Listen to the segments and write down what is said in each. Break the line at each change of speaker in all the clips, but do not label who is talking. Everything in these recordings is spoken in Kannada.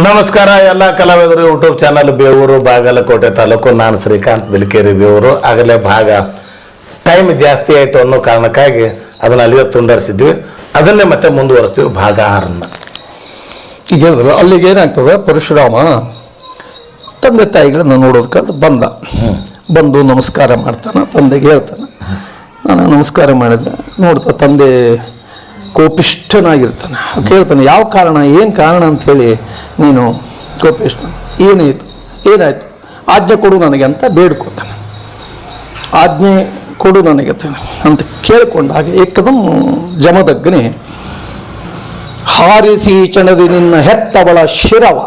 ನಮಸ್ಕಾರ ಎಲ್ಲ ಕಲಾವಿದರು ಯೂಟ್ಯೂಬ್ ಚಾನಲ್ ಬೇವೂರು ಬಾಗಲಕೋಟೆ ತಾಲೂಕು ನಾನು ಶ್ರೀಕಾಂತ್ ಬಿಲ್ಕೇರಿ ಬೇವೂರು. ಆಗಲೇ ಭಾಗ ಟೈಮ್ ಜಾಸ್ತಿ ಆಯಿತು ಅನ್ನೋ ಕಾರಣಕ್ಕಾಗಿ ಅದನ್ನು ಅಲ್ಲಿಗೆ ತುಂಡರಿಸಿದ್ವಿ. ಅದನ್ನೇ ಮತ್ತೆ ಮುಂದುವರಿಸ್ತೀವಿ. ಭಾಗ ಆರನ್ನ.
ಈಗ ಹೇಳಿದ್ರು ಅಲ್ಲಿಗೆ ಏನಾಗ್ತದೆ? ಪರಶುರಾಮ ತಂದೆ ತಾಯಿಗಳನ್ನ ನೋಡೋದಕ್ಕೆ ಬಂದ. ಬಂದು ನಮಸ್ಕಾರ ಮಾಡ್ತಾನೆ ತಂದೆಗೆ ಹೇಳ್ತಾನೆ. ನಾನು ನಮಸ್ಕಾರ ಮಾಡಿದ್ರೆ ನೋಡ್ತಾ ತಂದೆ ಕೋಪಿಷ್ಠನಾಗಿರ್ತಾನೆ. ಕೇಳ್ತಾನೆ ಯಾವ ಕಾರಣ ಏನು ಕಾರಣ ಅಂಥೇಳಿ ನೀನು ಗೋಪೇಶ್ ಏನಾಯಿತು ಏನಾಯಿತು? ಆಜ್ಞೆ ಕೊಡು ನನಗೆ ಅಂತ ಬೇಡ್ಕೊತಾನೆ. ಆಜ್ಞೆ ಕೊಡು ನನಗೆ ಅಂತ ಕೇಳಿಕೊಂಡಾಗ ಏಕದಂ ಜಮದಗ್ನಿ, ಹಾರಿಸಿ ಚಣದಿ ನಿನ್ನ ಹೆತ್ತವಳ ಶಿರವ.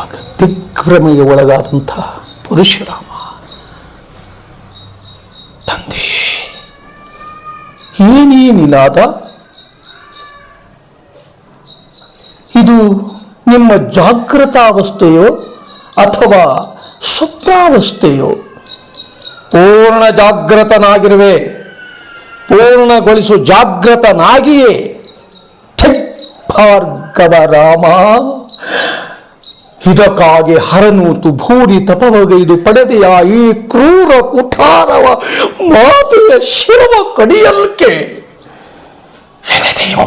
ಆಗ ದಿಗ್ಭ್ರಮೆಗೆ ಒಳಗಾದಂಥ ಪರಶುರಾಮ ತಂದೆ, ಏನೇನಿಲಾದ ಇದು ನಿಮ್ಮ ಜಾಗೃತಾವಸ್ಥೆಯೋ ಅಥವಾ ಸ್ವಪ್ನಾವಸ್ಥೆಯೋ ಪೂರ್ಣ ಜಾಗೃತನಾಗಿರುವೆ ಪೂರ್ಣಗೊಳಿಸು ಜಾಗೃತನಾಗಿಯೇ ಭಾರ್ಗವ ರಾಮ ಇದಕ್ಕಾಗಿ ಹರನೂತು ಭೂರಿ ತಪವಗೈದು ಪಡೆದೆಯ ಈ ಕ್ರೂರ ಕುಠಾರವ ಮಾತೆಯ ಶಿರವ ಕಡಿಯಲ್ಕೆ.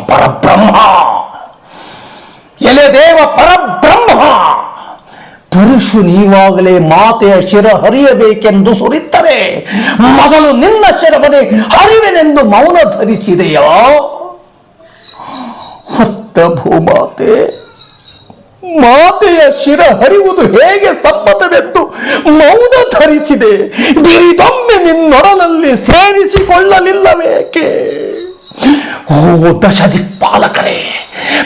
ಪರಬ್ರಹ್ಮ. ಎಲೆದೇವ ಪರಬ್ರಹ್ಮ. ಪುರುಷು ನೀವಾಗಲೇ ಮಾತೆಯ ಶಿರ ಹರಿಯಬೇಕೆಂದು ಸುರಿತರೆ. ಮೊದಲು ನಿನ್ನ ಶಿರವನೇ ಹರಿವೆನೆಂದು ಮೌನ ಧರಿಸಿದೆಯೋ? ಹೊತ್ತ ಭೂಮಾತೆ, ಮಾತೆಯ ಶಿರ ಹರಿಯುವುದು ಹೇಗೆ ಸಮ್ಮತವೆಂದು ಮೌನ ಧರಿಸಿದೆ. ಬಿರಿದೊಮ್ಮೆ ನಿನ್ನೊಡನಲ್ಲಿ ಸೇರಿಸಿಕೊಳ್ಳಲಿಲ್ಲವೇಕೆ? ಓ ದಶದಿಕ್ಪಾಲಕರೇ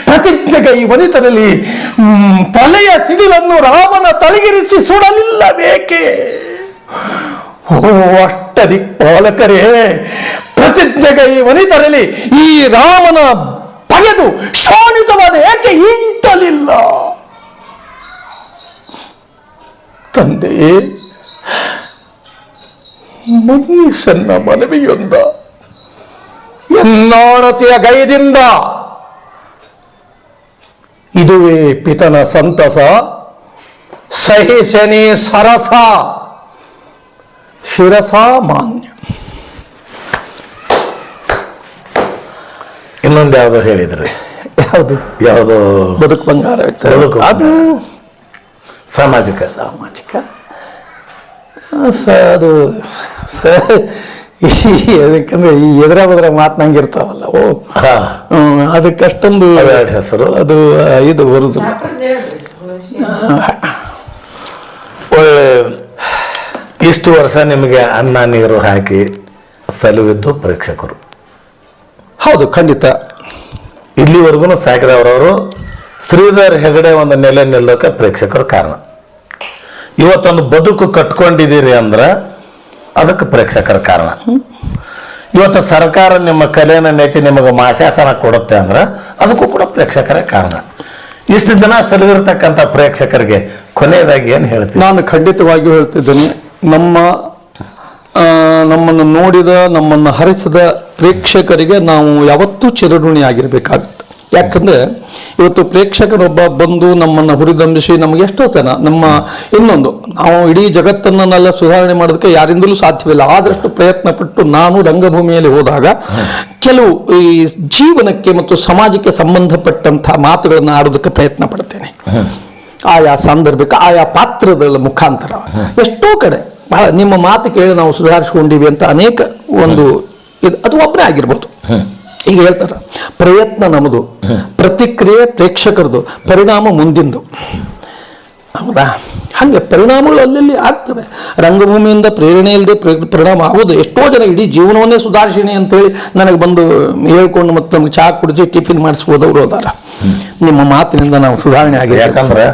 ಪ್ರತಿಜ್ಞೆಗೈ ವನಿತರಲ್ಲಿ ಹ್ಮ್, ತಲೆಯ ಸಿಡಿಲನ್ನು ರಾಮನ ತಲೆಗಿರಿಸಿ ಸುಡಲಿಲ್ಲಬೇಕೆ? ಓ ಅಷ್ಟ ದಿಕ್ಪಾಲಕರೇ ಪ್ರತಿಜ್ಞೆಗೆ ಪ್ರತಿಜ್ಞೆಗೈ ವನಿತರಲ್ಲಿ ಈ ರಾಮನ ಬಗೆದು ಶೋಣಿತವಾದ ಏಕೆ ಇಂಟಲಿಲ್ಲ ತಂದೆಯೇ ಮನ್ನಿಸನ್ನ ಮನವಿಯೊಂದ ಎನ್ನಾಣತೆಯ ಗೈದಿಂದ ಇದುವೇ ಪಿತನ ಸಂತಸ. ಸಹಿಸನೆ ಸರಸ. ಶಿರಸ ಮಾನ್ಯ.
ಇನ್ನೊಂದು ಯಾವುದೋ ಹೇಳಿದ್ರಿ.
ಯಾವುದು?
ಯಾವುದೋ
ಬದುಕು ಬಂಗಾರ.
ಬದುಕು
ಅದು
ಸಾಮಾಜಿಕ.
ಸಾಮಾಜಿಕ. ಸ ಅದು ಸ ಅದಕ್ಕಂದ್ರೆ ಈ ಎದುರ ಬದ್ರ ಮಾತನಂಗಿರ್ತಾವಲ್ಲ ಓ.
ಹಾ.
ಹ್ಮ್, ಅದಕ್ಕಷ್ಟೊಂದು
ಹೆಸರು.
ಅದು ಇದು ಬರುದಿಲ್ಲ
ಒಳ್ಳೆ ಇಷ್ಟು ವರ್ಷ ನಿಮಗೆ ಅನ್ನ ನೀರು ಹಾಕಿ ಸಲುವಿದ್ದು ಪ್ರೇಕ್ಷಕರು.
ಹೌದು ಖಂಡಿತ.
ಇಲ್ಲಿವರೆಗೂ ಸಾಕಿದವರವರು ಶ್ರೀಧರ್ ಹೆಗಡೆ ಒಂದು ನೆಲೆ ನಿಲ್ಲೋಕೆ ಪ್ರೇಕ್ಷಕರು ಕಾರಣ. ಇವತ್ತೊಂದು ಬದುಕು ಕಟ್ಕೊಂಡಿದ್ದೀರಿ ಅಂದ್ರೆ ಅದಕ್ಕೆ ಪ್ರೇಕ್ಷಕರ ಕಾರಣ. ಇವತ್ತು ಸರ್ಕಾರ ನಿಮ್ಮ ಕಲೆಯನ್ನು ನೆಚ್ಚಿ ನಿಮಗೆ ಮಾಶಾಸನ ಕೊಡುತ್ತೆ ಅಂದ್ರೆ ಅದಕ್ಕೂ ಕೂಡ ಪ್ರೇಕ್ಷಕರೇ ಕಾರಣ. ಇಷ್ಟು ದಿನ ಸಲುವಿರ್ತಕ್ಕಂಥ ಪ್ರೇಕ್ಷಕರಿಗೆ ಕೊನೆಯದಾಗಿ ಏನು ಹೇಳ್ತೀನಿ
ನಾನು ಖಂಡಿತವಾಗಿಯೂ ಹೇಳ್ತಿದ್ದೀನಿ, ನಮ್ಮ ನಮ್ಮನ್ನು ನೋಡಿದ, ನಮ್ಮನ್ನು ಹರಿಸಿದ ಪ್ರೇಕ್ಷಕರಿಗೆ ನಾವು ಯಾವತ್ತೂ ಚಿರಋಣಿ ಆಗಿರಬೇಕಾಗುತ್ತೆ ಯಾಕಂದ್ರೆ ಇವತ್ತು ಪ್ರೇಕ್ಷಕರೊಬ್ಬ ಬಂದು ನಮ್ಮನ್ನು ಹುರಿದಂಬಿಸಿ ನಮಗೆ ಎಷ್ಟೋ ಜನ, ನಮ್ಮ ಇನ್ನೊಂದು, ನಾವು ಇಡೀ ಜಗತ್ತನ್ನೆಲ್ಲ ಸುಧಾರಣೆ ಮಾಡೋದಕ್ಕೆ ಯಾರಿಂದಲೂ ಸಾಧ್ಯವಿಲ್ಲ. ಆದಷ್ಟು ಪ್ರಯತ್ನ ಪಟ್ಟು ನಾನು ರಂಗಭೂಮಿಯಲ್ಲಿ ಹೋದಾಗ ಕೆಲವು ಈ ಜೀವನಕ್ಕೆ ಮತ್ತು ಸಮಾಜಕ್ಕೆ ಸಂಬಂಧಪಟ್ಟಂತಹ ಮಾತುಗಳನ್ನು ಆಡೋದಕ್ಕೆ ಪ್ರಯತ್ನ ಪಡ್ತೇನೆ. ಆಯಾ ಸಾಂದರ್ಭಿಕ, ಆಯಾ ಪಾತ್ರದ ಮುಖಾಂತರ. ಎಷ್ಟೋ ಕಡೆ, ಬಹಳ ನಿಮ್ಮ ಮಾತು ಕೇಳಿ ನಾವು ಸುಧಾರಿಸ್ಕೊಂಡಿವಿ ಅಂತ ಅನೇಕ ಒಂದು ಇದು, ಅದು ಒಬ್ಬರೇ ಆಗಿರ್ಬೋದು. ಈಗ ಹೇಳ್ತಾರ, ಪ್ರಯತ್ನ ನಮ್ಮದು ಪ್ರತಿಕ್ರಿಯೆ ಪ್ರೇಕ್ಷಕರದು, ಪರಿಣಾಮ ಮುಂದಿಂದು. ಹೌದಾ? ಹಾಗೆ ಪರಿಣಾಮಗಳು ಅಲ್ಲಲ್ಲಿ ಆಗ್ತವೆ. ರಂಗಭೂಮಿಯಿಂದ ಪ್ರೇರಣೆ ಇಲ್ಲದೆ ಪರಿಣಾಮ ಆಗೋದು ಎಷ್ಟೋ ಜನ ಇಡೀ ಜೀವನವನ್ನೇ ಸುಧಾರಿಸಿಣಿ ಅಂತೇಳಿ ನನಗೆ ಬಂದು ಹೇಳ್ಕೊಂಡು ಮತ್ತು ನಮ್ಗೆ ಚಹಾ ಕುಡಿದು ಟಿಫಿನ್ ಮಾಡಿಸ್ಬೋದವ್ರು ಹೋದಾರ ನಿಮ್ಮ ಮಾತಿನಿಂದ ನಾವು ಸುಧಾರಣೆ ಆಗಿದೆ
ಯಾಕಂದ್ರೆ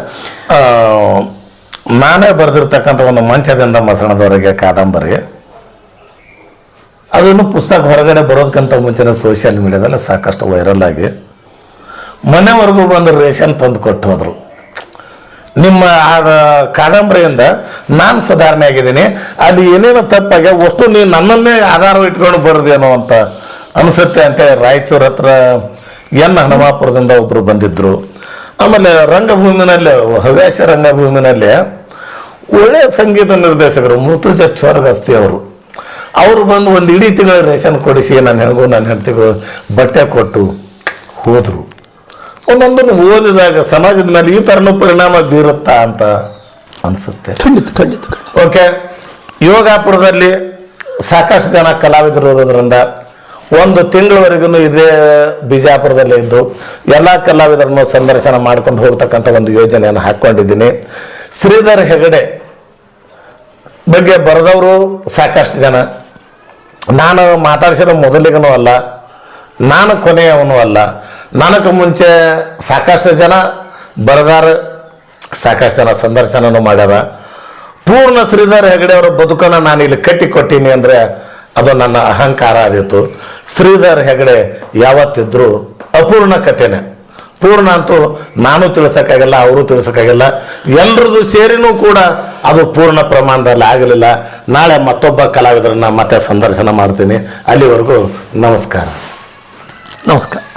ನಾನೇ ಬರೆದಿರ್ತಕ್ಕಂಥ ಒಂದು ಮಂಚದಿಂದ ಮಸಣದವರೆಗೆ ಕಾದಂಬರಿ. ಅದನ್ನು ಪುಸ್ತಕ ಹೊರಗಡೆ ಬರೋದಕ್ಕಿಂತ ಮುಂಚಿನ ಸೋಷಿಯಲ್ ಮೀಡಿಯಾದಲ್ಲಿ ಸಾಕಷ್ಟು ವೈರಲ್ ಆಗಿ ಮನೆವರೆಗೂ ಬಂದು ರೇಷನ್ ತಂದು ಕೊಟ್ಟು ಹೋದರು. ನಿಮ್ಮ ಆ ಕಾದಂಬರಿಯಿಂದ ನಾನು ಸುಧಾರಣೆ ಆಗಿದ್ದೀನಿ. ಅಲ್ಲಿ ಏನೇನೋ ತಪ್ಪಾಗಿ ವಸ್ತು ನೀವು ನನ್ನನ್ನೇ ಆಧಾರ ಇಟ್ಕೊಂಡು ಬರೋದೇನೋ ಅಂತ ಅನಿಸುತ್ತೆ ಅಂತ ರಾಯಚೂರು ಹತ್ರ ಎನ್ ಹನುಮಾಪುರದಿಂದ ಒಬ್ಬರು ಬಂದಿದ್ದರು ಆಮೇಲೆ ರಂಗಭೂಮಿನಲ್ಲಿ, ಹವ್ಯಾಸ ರಂಗಭೂಮಿನಲ್ಲಿ ಒಳ್ಳೆಯ ಸಂಗೀತ ನಿರ್ದೇಶಕರು ಮೃತುಜ ಚೋರಗಸ್ತಿ ಅವರು. ಅವರು ಬಂದು ಒಂದು ಇಡೀ ತಿಂಗಳ ರೇಷನ್ ಕೊಡಿಸಿ ನಾನು ಹೆಣಗೂ ನಾನು ಹೆಂಡತಿಗೂ ಬಟ್ಟೆ ಕೊಟ್ಟು ಹೋದರು. ಒಂದೊಂದನ್ನು ಓದಿದಾಗ ಸಮಾಜದ ಮೇಲೆ ಈ ಥರನೂ ಪರಿಣಾಮ ಬೀರುತ್ತಾ ಅಂತ ಅನಿಸುತ್ತೆ.
ಖಂಡಿತ ಖಂಡಿತ ಖಂಡಿತ.
ಓಕೆ ಯೋಗಾಪುರದಲ್ಲಿ ಸಾಕಷ್ಟು ಜನ ಕಲಾವಿದರು ಇರೋದ್ರಿಂದ ಒಂದು ತಿಂಗಳವರೆಗೂ ಇದೇ ಬಿಜಾಪುರದಲ್ಲೇ ಇದ್ದು ಎಲ್ಲ ಕಲಾವಿದರನ್ನು ಸಂದರ್ಶನ ಮಾಡ್ಕೊಂಡು ಹೋಗ್ತಕ್ಕಂಥ ಒಂದು ಯೋಜನೆಯನ್ನು ಹಾಕ್ಕೊಂಡಿದ್ದೀನಿ. ಶ್ರೀಧರ್ ಹೆಗಡೆ ಬಗ್ಗೆ ಬರೆದವರು ಸಾಕಷ್ಟು ಜನ. ನಾನು ಮಾತಾಡಿಸಿದ ಮೊದಲಿಗನೂ ಅಲ್ಲ, ನಾನು ಕೊನೆಯವನು ಅಲ್ಲ. ನನಗೆ ಮುಂಚೆ ಸಾಕಷ್ಟು ಜನ ಬರದಾರ, ಸಾಕಷ್ಟು ಜನ ಸಂದರ್ಶನನೂ ಮಾಡ್ಯಾರ. ಪೂರ್ಣ ಶ್ರೀಧರ್ ಹೆಗಡೆ ಅವರ ಬದುಕನ್ನು ನಾನು ಇಲ್ಲಿ ಕಟ್ಟಿಕೊಟ್ಟೀನಿ ಅಂದರೆ ಅದು ನನ್ನ ಅಹಂಕಾರ ಆದಿತ್ತು ಶ್ರೀಧರ್ ಹೆಗಡೆ ಯಾವತ್ತಿದ್ರು ಅಪೂರ್ಣ ಕಥೆನೆ. ಪೂರ್ಣ ಅಂತೂ ನಾನು ತಿಳಿಸೋಕ್ಕಾಗಲ್ಲ, ಅವರು ತಿಳಿಸೋಕ್ಕಾಗಲ್ಲ. ಎಲ್ಲರದು ಸೇರಿನೂ ಕೂಡ ಅದು ಪೂರ್ಣ ಪ್ರಮಾಣದಲ್ಲಿ ಆಗಲಿಲ್ಲ. ನಾಳೆ ಮತ್ತೊಬ್ಬ ಕಲಾವಿದರನ್ನ ಮತ್ತೆ ಸಂದರ್ಶನ ಮಾಡ್ತೀನಿ. ಅಲ್ಲಿವರೆಗೂ ನಮಸ್ಕಾರ.
ನಮಸ್ಕಾರ.